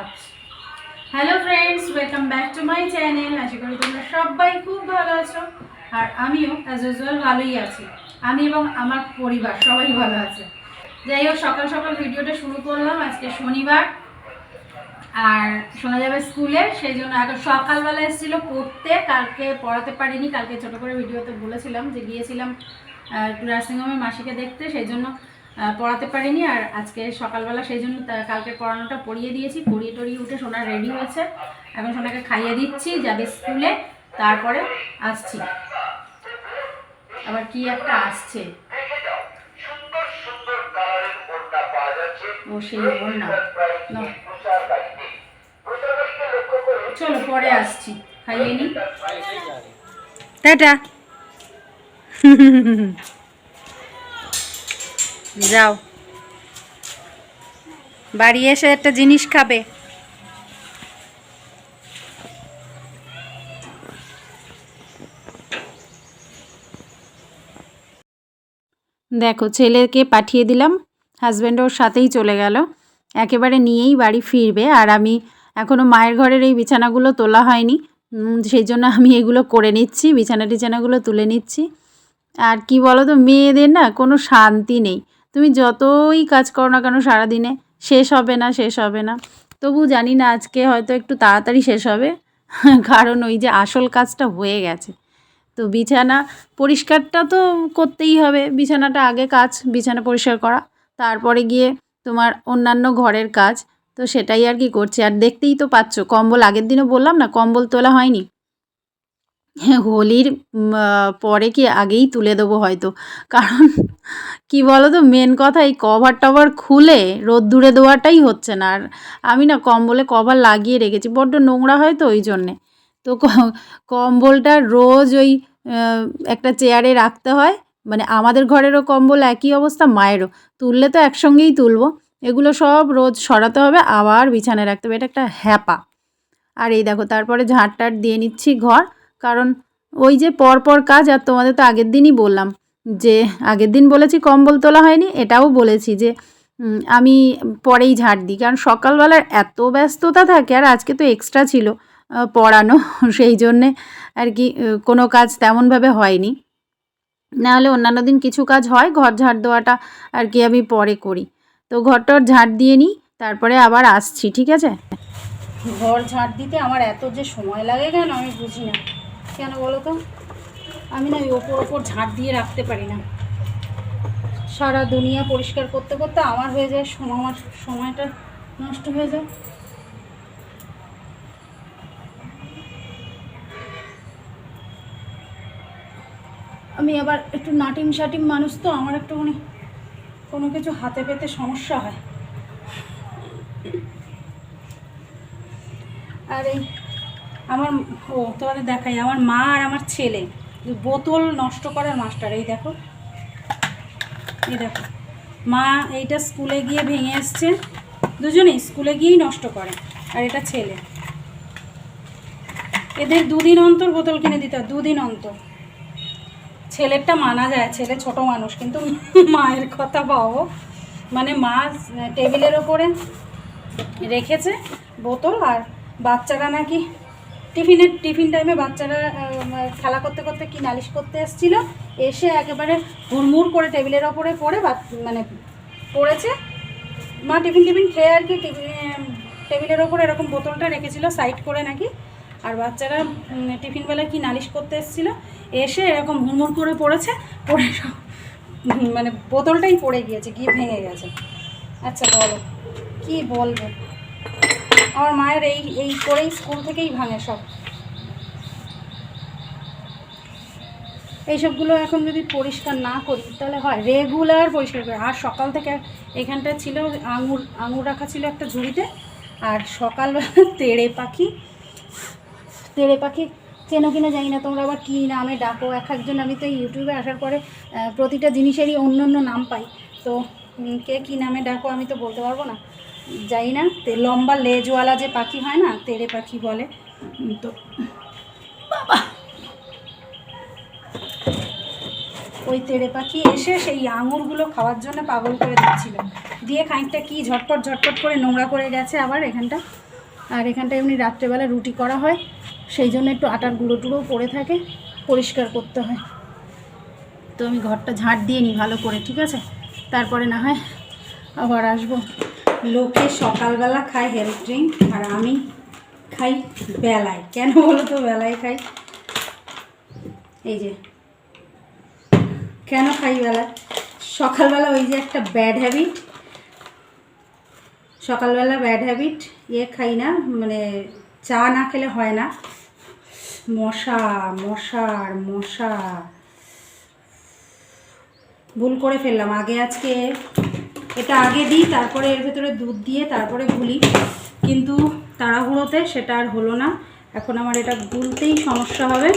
আচ্ছা। Hello friends welcome back to my channel আশা করি তোমরা সবাই খুব ভালো আছো। আর আমিও অ্যাজ ইউজুয়াল ভালোই আছি। আমি এবং আমার পরিবার সবাই ভালো আছে। যাই হোক, সকাল সকাল ভিডিওটা শুরু করলাম। আজকে শনিবার। আর শোনা যাবে স্কুলে সেই জন্য এখন সকালবেলা এসেছিল পড়তে। কালকে পড়াতে পারিনি। কালকে ছোটো করে ভিডিওতে বলেছিলাম যে গিয়েছিলাম নার্সিংহোমে মাসিকে দেখতে। সেই জন্য পড়াতে পারিনি আর আজকে সকালবেলা সেই জন্য কালকে পড়ানোটা পড়িয়ে দিয়েছি। পড়িয়ে টড়িয়ে উঠে সোনা রেডি হয়েছে। এখন সোনাকে খাইয়ে দিচ্ছি যাবে স্কুলে তারপরে আসছি। আবার কি একটা আসছে। ও সেই না। চলো পরে আসছি। খাইয়ে নি। টাটা। যাও। বাড়ি এসে একটা জিনিস খাবে। দেখো, ছেলেকে পাঠিয়ে দিলাম। হাজব্যান্ড ওর সাথেই চলে গেল। একেবারে নিয়েই বাড়ি ফিরবে। আর আমি এখনও মায়ের ঘরের এই বিছানাগুলো তোলা হয়নি। সেই জন্য আমি এগুলো করে নিচ্ছি বিছানা টিছানাগুলো তুলে নিচ্ছি। আর কি বলো তো মেয়েদের না কোনো শান্তি নেই। তুমি যতই কাজ করো না কেন, সারাদিনে শেষ হবে না, শেষ হবে না। তবু জানি না আজকে হয়তো একটু তাড়াতাড়ি শেষ হবে, কারণ ওই যে আসল কাজটা হয়ে গেছে। তো বিছানা পরিষ্কারটা তো করতেই হবে, বিছানাটা আগে কাজ, বিছানা পরিষ্কার করা, তারপরে গিয়ে তোমার অন্যান্য ঘরের কাজ, তো সেটাই আর কি করছি। আর দেখতেই তো পাচ্ছ, কম্বল আগের দিনও বললাম না, কম্বল তোলা হয়নি। হোলির পরে কি আগেই তুলে দেবো হয়তো? কারণ কি বলো তো মেন কথা এই কভার টভার খুলে রোদ্দুরে দেওয়াটাই হচ্ছে না। আর আমি না কম্বলে কভার লাগিয়ে রেখেছি, বড্ড নোংরা হয় তো ওই জন্যে তো কম্বলটা রোজ ওই একটা চেয়ারে রাখতে হয়। মানে আমাদের ঘরেরও কম্বল একই অবস্থা, মায়েরও। তুললে তো একসঙ্গেই তুলবো। এগুলো সব রোজ সরাতে হবে, আবার বিছানায় রাখতে হবে। এটা একটা হ্যাপা। আর এই দেখো, তারপরে ঝাঁট টাট দিয়ে নিচ্ছি ঘর। কারণ ওই যে পরপর কাজ, আর তোমাদের তো আগের দিনই বললাম যে, আগের দিন বলেছি কম্বল তোলা হয়নি, এটাও বলেছি যে আমি পরেই ঝাড় দিই। কারণ সকালবেলার এত ব্যস্ততা থাকে, আর আজকে তো এক্সট্রা ছিল পড়ানো, সেই জন্যে আর কি কোনো কাজ তেমনভাবে হয়নি। নাহলে অন্যান্য দিন কিছু কাজ হয়, ঘর ঝাড় দেওয়াটা আর কি আমি পরে করি। তো ঘরটর ঝাড় দিয়ে নিই, তারপরে আবার আসছি, ঠিক আছে? ঘর ঝাড় দিতে আমার এত যে সময় লাগে কেন আমি বুঝি না। কেন বলো তো? আমি না ওই ওপর ওপর ঝাড় দিয়ে রাখতে পারি না। সারা দুনিয়া পরিষ্কার করতে করতে আমার হয়ে যায়, সময় আমার সময়টা নষ্ট হয়ে যায়। আমি আবার একটু নাটিম সাটিম মানুষ তো, আমার একটু মানে কোনো কিছু হাতে পেতে সমস্যা হয়। আর এই আমার ও তোমাদের দেখাই, আমার মা আর আমার ছেলে। বোতল নষ্ট করার মাস্টার, এই দেখো। এই দেখো। মা এইটা স্কুলে গিয়ে ভেঙে এসছে। দুজনেই স্কুলে গিয়েই নষ্ট করে, আর এটা ছেলে। এদের দুদিন অন্তর বোতল কিনে দিতে হয়, দুদিন অন্তর। ছেলেরটা মানা যায়, ছেলে ছোট মানুষ, কিন্তু মায়ের কথা পাও মানে মা টেবিলের ওপরে রেখেছে বোতল, আর বাচ্চারা নাকি টিফিনের টিফিন টাইমে বাচ্চারা খেলা করতে করতে কি নালিশ করতে এসেছিল? এসে একেবারে হুড়মুড় করে টেবিলের ওপরে পড়ে মানে পড়েছে। মা টিফিন টিফিন খেয়ে আর কি টেবিলের ওপরে এরকম বোতলটা রেখেছিল সাইড করে নাকি। আর বাচ্চারা উম, টিফিন বেলায় কি নালিশ করতে এসেছিল? এসে এরকম হুড়মুড় করে পড়েছে পড়ে মানে বোতলটাই পড়ে গিয়েছে গিয়ে ভেঙে গেছে। আচ্ছা বলো কি বলব? আমার মায়ের এই এই করেই স্কুল থেকেই ভাঙে সব। এইসবগুলো এখন যদি পরিষ্কার না করি, তাহলে হয় রেগুলার পরিষ্কার করি। আর সকাল থেকে এখানটা ছিল, আঙুর আঙুর রাখা ছিল একটা ঝুড়িতে, আর সকালবেলা তেড়ে পাখি তেড়ে পাখি চেনো কিনা জানি না, তোমরা আবার কী নামে ডাকো, এক একজন আমি তো ইউটিউবে আসার পরে প্রতিটা জিনিসেরই অন্য অন্য নাম পাই। তো কে কী নামে ডাকো আমি তো বলতে পারব না। জানি না, তে লম্বা লেজওয়ালা যে পাখি হয় না তেড়ে পাখি বলে। তো বাবা! ওই তেড়ে পাখি এসে সেই আঙুরগুলো খাওয়ার জন্য পাগল করে দিচ্ছিল। দিয়ে খানিকটা কি ঝটপট ঝটপট করে নোংরা করে গেছে আবার এখানটা। আর এখানটা এমনি রাত্রেবেলা রুটি করা হয়, সেই জন্য একটু আটার গুঁড়ো টুড়োও পড়ে থাকে, পরিষ্কার করতে হয়। তো আমি ঘরটা ঝাঁট দিয়ে নিই ভালো করে, ঠিক আছে? তারপরে না হয় আবার আসব। লোকে সকালবেলা খায় হেলথ ড্রিঙ্ক আর আমি খাই বেলায়। কেন বলো তো বেলায় খাই? এই যে। কেন খাই বেলা সকালবেলা ওই যে একটা ব্যাড হ্যাবিট সকালবেলা ব্যাড হ্যাবিট ইয়ে খাই না মানে চা না খেলে হয় না। মশা, মশার, মশা। ভুল করে ফেললাম। আগে আজকে এটা আগে দিই, তারপরে এর ভেতরে দুধ দিয়ে তারপরে গুলি। কিন্তু তাড়াহুড়োতে সেটা আর হলো না। এখন আমার এটা গুলতেই সমস্যা হবে।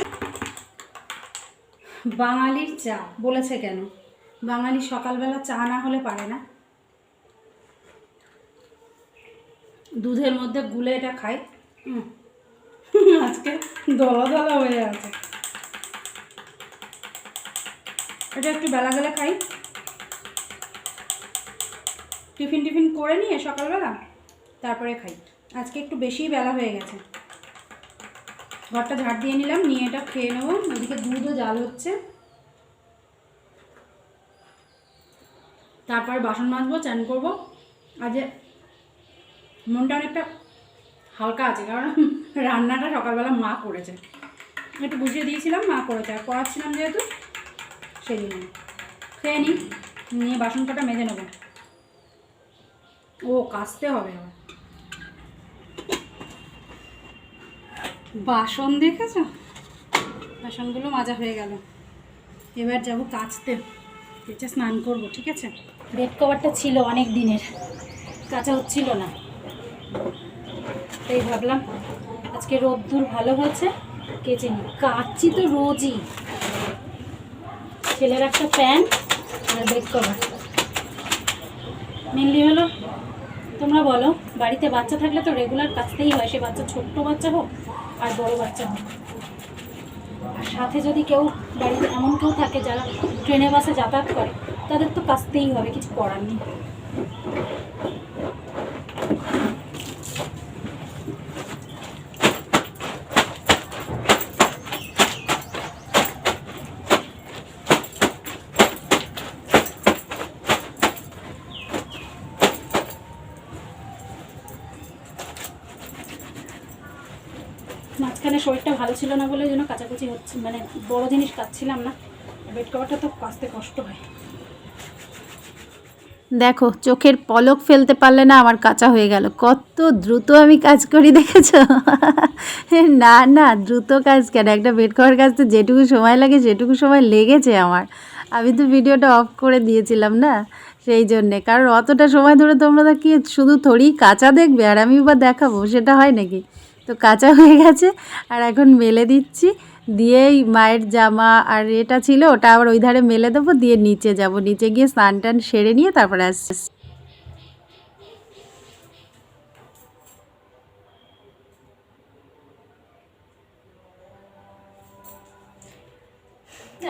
বাঙালির চা, বলেছে কেন? বাঙালি সকালবেলা চা না হলে পারে না। দুধের মধ্যে গুলে এটা খায়। আজকে দলা দলা হয়ে আছে। এটা একটু বেলা গেলে খাই। টিফিন টিফিন করে নিয়ে সকালবেলা তারপরে খাই। আজকে একটু বেশিই বেলা হয়ে গেছে। ঘরটা ঝাড় দিয়ে নিলাম, নিয়ে এটা খেয়ে নেব। ওদিকে দুধও জাল হচ্ছে। তারপর বাসন মাজবো, চান করব। আজ মনটা অনেকটা হালকা আছে, কারণ রান্নাটা সকালবেলা মা করেছে। একটু বুঝিয়ে দিয়েছিলাম, মা করেছে। আর পড়াচ্ছিলাম যেহেতু জন্য। খেয়ে নিই নিয়ে বাসন কটা মেজে নেব। ও কাচতে হবে আবার বাসন দেখেছ? বাসনগুলো মাজা হয়ে গেল। এবার যাব কাচতে। এসে স্নান করব, ঠিক আছে? বেড কভারটা ছিল অনেক দিনের। কাঁচা হচ্ছিল না। তাই ভাবলাম, আজকে রোদ্দুর ভালো হয়েছে কেচে নি কাচ্ছি তো রোজই। ছেলের একটা প্যান্ট আর বেড কভার। মেনলি হলো, তোমরা বলো, বাড়িতে বাচ্চা থাকলে তো রেগুলার কাচতেই হয়, সে বাচ্চা ছোট্ট বাচ্চা হোক আর বড় বাচ্চা হোক। আর সাথে যদি কেউ বাড়িতে এমন কেউ থাকে যারা ট্রেনে বাসে যাতায়াত করে, তাদের তো কাচতেই হবে, কিছু করার নেই। মাঝখানে শরীরটা ভালো ছিল না বলে জন্য কাচাকুচি হচ্ছে মানে বড় জিনিস কাচ্ছিলাম না। বেড কভারটা তো কাচতে কষ্ট হয়। দেখো, চোখের পলক ফেলতে পারলে না আমার কাঁচা হয়ে গেল। কত দ্রুত আমি কাজ করি, দেখেছ? না না, দ্রুত কাজ কেন? একটা বেড কভার কাচতে যেটুকু সময় লাগে, সেটুকু সময় লেগেছে আমার। আমি তো ভিডিওটা অফ করে দিয়েছিলাম না? সেই জন্যে। কারণ অতটা সময় ধরে তোমরা কি শুধু থোড়ি কাঁচা দেখবে আর আমি বা দেখাবো? সেটা হয় নাকি? তো কাঁচা হয়ে গেছে। আর এখন মেলে দিচ্ছি। দিয়েই মায়ের জামা আর এটা ছিল, ওটা আবার ওই ধারে মেলে দেবো, দিয়ে নিচে যাব। নিচে গিয়ে স্নান টান সেরে নিয়ে তারপরে আসছি।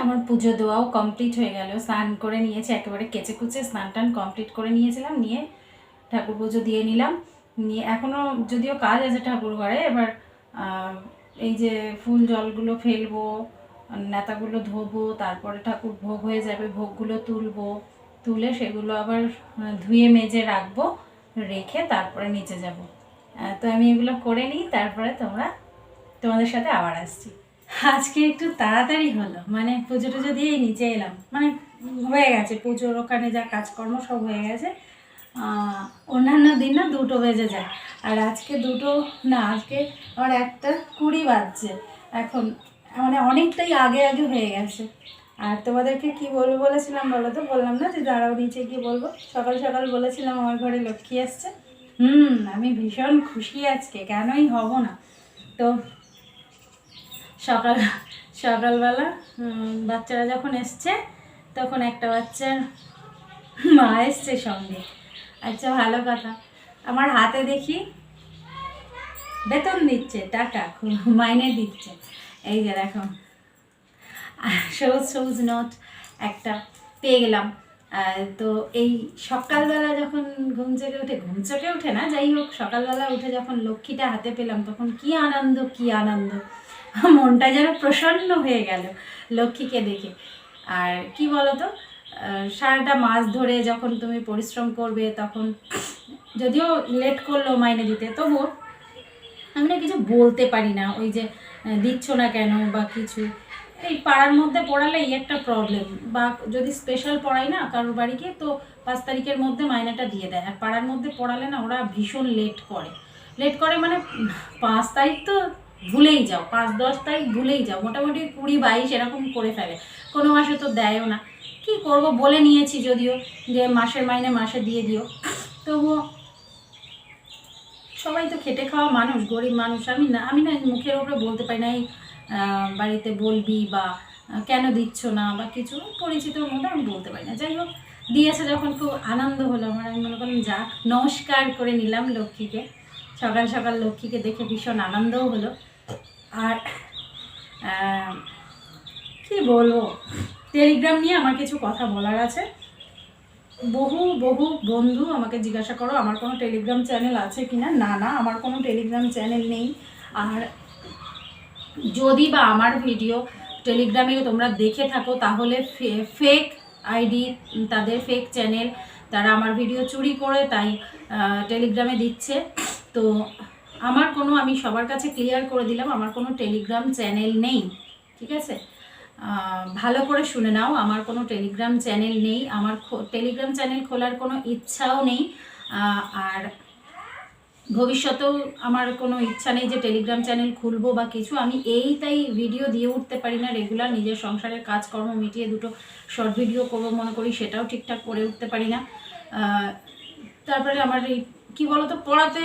আমার পুজো দেওয়াও কমপ্লিট হয়ে গেল। স্নান করে নিয়েছি, একেবারে কেচে কুচে স্নান টান কমপ্লিট করে নিয়েছিলাম, নিয়ে ঠাকুর পুজো দিয়ে নিলাম। নিয়ে এখনও যদিও কাজ আছে ঠাকুর ঘরে, এবার এই যে ফুল জলগুলো ফেলব, নেতাগুলো ধোবো, তারপরে ঠাকুর ভোগ হয়ে যাবে, ভোগগুলো তুলবো, তুলে সেগুলো আবার ধুয়ে মেজে রাখব, রেখে তারপরে নিচে যাব। তো আমি এগুলো করে নিই, তারপরে তোমরা, তোমাদের সাথে আবার আসছি। আজকে একটু তাড়াতাড়ি হলো মানে পুজো টুজো দিয়েই নিচে এলাম মানে হয়ে গেছে, পুজোর ওখানে যা কাজকর্ম সব হয়ে গেছে অন্যান্য দিন না দুটো বেজে যায়। আর আজকে দুটো, না, আজকে আমার একটা কুড়ি বাজছে। এখন মানে অনেকটাই আগে আগে হয়ে গেছে। আর তোমাদেরকে কি বলব বলেছিলাম বলো তো? বললাম না যে দাঁড়াও, নিচে গিয়ে বলব। সকাল সকাল বলেছিলাম আমার ঘরে লক্ষ্মী আসছে হুম, আমি ভীষণ খুশি আজকে, কেনই হব না। তো সকাল, সকালবেলা বাচ্চারা যখন এসছে, তখন একটা বাচ্চার মা এসছে সঙ্গে। আচ্ছা ভালো কথা। আমার হাতে দেখি বেতন দিচ্ছে, টাকা মাইনে দিচ্ছে। এই যে দেখো, সবুজ সবুজ নোট একটা পেয়ে গেলাম। তো এই সকালবেলা যখন ঘুম থেকে উঠে, ঘুম চোখে উঠে না, যাই হোক, সকালবেলা উঠে যখন লক্ষ্মীটা হাতে পেলাম, তখন কি আনন্দ কি আনন্দ। মনটা যেন প্রসন্ন হয়ে গেল লক্ষ্মীকে দেখে। আর কি বলতো সারাটা মাস ধরে যখন তুমি পরিশ্রম করবে, তখন যদিও লেট করল মাইনে দিতে, তবুও আমি না কিছু বলতে পারি না। ওই যে দিচ্ছ না কেন বা কিছু, এই পাড়ার মধ্যে পড়ালে এই একটা প্রবলেম বা যদি স্পেশাল পড়াই না কারোর বাড়িকে তো পাঁচ তারিখের মধ্যে মাইনেটা দিয়ে দেয়। আর পাড়ার মধ্যে পড়ালে না ওরা ভীষণ লেট করে। লেট করে মানে পাঁচ তারিখ তো ভুলেই যাও, পাঁচ দশ তারিখ ভুলেই যাও। মোটামুটি কুড়ি বাইশ এরকম করে ফেলে। কোনো মাসে তো দেয়ও না। কি করব বলে নিয়েছি যদিও, যে মাসের মাইনে মাসে দিয়ে দিও। তবুও সবাই তো খেটে খাওয়া মানুষ, গরিব মানুষ। আমি না আমি না মুখের ওপরে বলতে পারি না, এই বাড়িতে বলবি বা কেন দিচ্ছ না বা কিছু পরিচিতর মধ্যে আমি বলতে পারি না। যাই হোক, দিয়েছে যখন খুব আনন্দ হলো আমার। আমি মনে করলাম যাক, নমস্কার করে নিলাম লক্ষ্মীকে। সকাল সকাল লক্ষ্মীকে দেখে ভীষণ আনন্দও হলো। আর কি বলব? টেলিগ্রাম নিয়ে আমার কিছু কথা বলার আছে। বহু বহু বন্ধু আমাকে জিজ্ঞাসা করো, আমার কোনো টেলিগ্রাম চ্যানেল আছে কি না না না আমার কোনো টেলিগ্রাম চ্যানেল নেই। আর যদি বা আমার ভিডিও টেলিগ্রামে তোমরা দেখে থাকো, তাহলে ফেক আইডি তাদের ফেক চ্যানেল তারা আমার ভিডিও চুরি করে, তাই টেলিগ্রামে দিচ্ছে। তো আমার কোনো, আমি সবার কাছে ক্লিয়ার করে দিলাম, আমার কোনো টেলিগ্রাম চ্যানেল নেই। ঠিক আছে? ভালো করে শুনে নাও। আমার কোনো টেলিগ্রাম চ্যানেল নেই। আমার টেলিগ্রাম চ্যানেল খোলার কোনো ইচ্ছাও নেই। আর ভবিষ্যতেও আমার কোনো ইচ্ছা নেই যে টেলিগ্রাম চ্যানেল খুলবো বা কিছু। আমি এই তাই ভিডিও দিয়ে উঠতে পারি না। রেগুলার নিজের সংসারের কাজকর্ম মিটিয়ে দুটো শর্ট ভিডিও করব মনে করি, সেটাও ঠিকঠাক করে উঠতে পারি না। তারপরে আমার এই, কী বলতো, পড়াতে,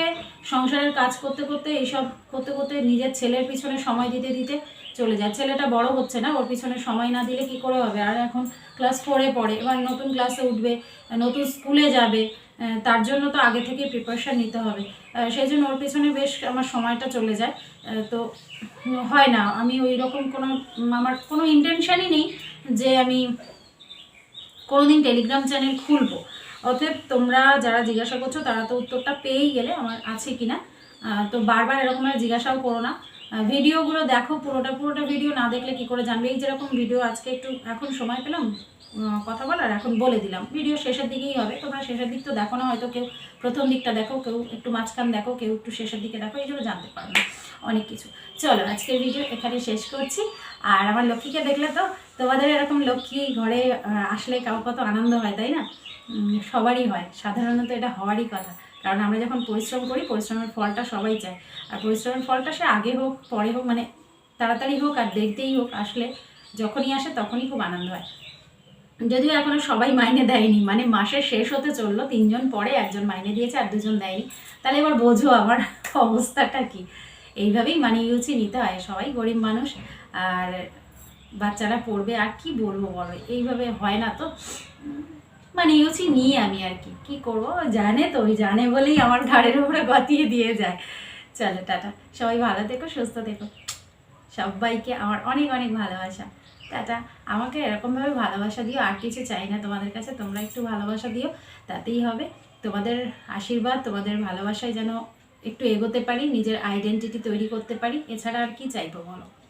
সংসারের কাজ করতে করতে, এইসব করতে করতে নিজের ছেলের পিছনে সময় দিতে দিতে চলে যায়। ছেলেটা বড় হচ্ছে না, ওর পিছনে সময় না দিলে কি করে হবে? আর এখন ক্লাস ফোরে পড়ে, এবার নতুন ক্লাসে উঠবে, নতুন স্কুলে যাবে তার জন্য তো আগে থেকে প্রিপারেশান নিতে হবে। সেই জন্য ওর পেছনে বেশ আমার সময়টা চলে যায়। তো হয় না, আমি ওই রকম কোনো, আমার কোনো ইন্টেনশানই নেই যে আমি কোনোদিন টেলিগ্রাম চ্যানেল খুলবো। অতএব তোমরা যারা জিজ্ঞাসা করছ, তারা তো উত্তরটা পেয়েই গেলে, আমার আছে কি না তো বারবার এরকম ভাবে জিজ্ঞাসাও করো না। ভিডিওগুলো দেখো, পুরোটা পুরোটা ভিডিও না দেখলে কি করে জানবে? এই যেরকম ভিডিও আজকে একটু এখন সময় পেলাম কথা বলার, এখন বলে দিলাম। ভিডিও শেষের দিকেই হবে, তোমরা শেষের দিক তো দেখো না, হয়তো কেউ প্রথম দিকটা দেখো, কেউ একটু মাঝখান দেখো, কেউ একটু শেষের দিকে দেখো, এই জন্য জানতে পারবে অনেক কিছু। চলো, আজকের ভিডিও এখানে শেষ করছি। আর আমার লক্ষ্মীকে দেখলে তো তোমাদের এরকম লক্ষ্মী ঘরে আসলে কাউ কত আনন্দ হয়, তাই না? সবারই হয়, সাধারণত এটা হওয়ারই কথা। কারণ আমরা যখন পরিশ্রম করি, পরিশ্রমের ফলটা সবাই চায়। আর পরিশ্রমের ফলটা সে আগে হোক, পরে হোক মানে তাড়াতাড়ি হোক আর দেখতেই হোক, আসলে যখনই আসে তখনই খুব আনন্দ হয়। যদিও এখনও সবাই মাইনে দেয়নি মানে মাসের শেষ হতে চলল, তিনজন পরে একজন মাইনে দিয়েছে আর দুজন দেয়নি। তাহলে এবার বোঝো আমার অবস্থাটা কি। এইভাবেই মানে গুছিয়ে নিতে হয় সবাই, গরিব মানুষ, আর বাচ্চারা পড়বে, আর কি বলব বলো? এইভাবে হয় না তো। মানে ইউচি নিয়ে আমি আর কি। কি করব? জানে তো, ওই জানে বলেই আমার ঘাড়ের উপরে গতিয়ে দিয়ে যায়। চলো, টাটা। সবাই ভালো থেকো, সুস্থ থেকো। সবাইকে আমার অনেক অনেক ভালোবাসা। টাটা। আমাকে এরকমভাবে ভালোবাসা দিও, আর কিছু চাই না তোমাদের কাছে। তোমরা একটু ভালোবাসা দিও, তাতেই হবে। তোমাদের আশীর্বাদ, তোমাদের ভালোবাসায় যেন একটু এগোতে পারি, নিজের আইডেন্টিটি তৈরি করতে পারি। এছাড়া আর কি চাইব বলো?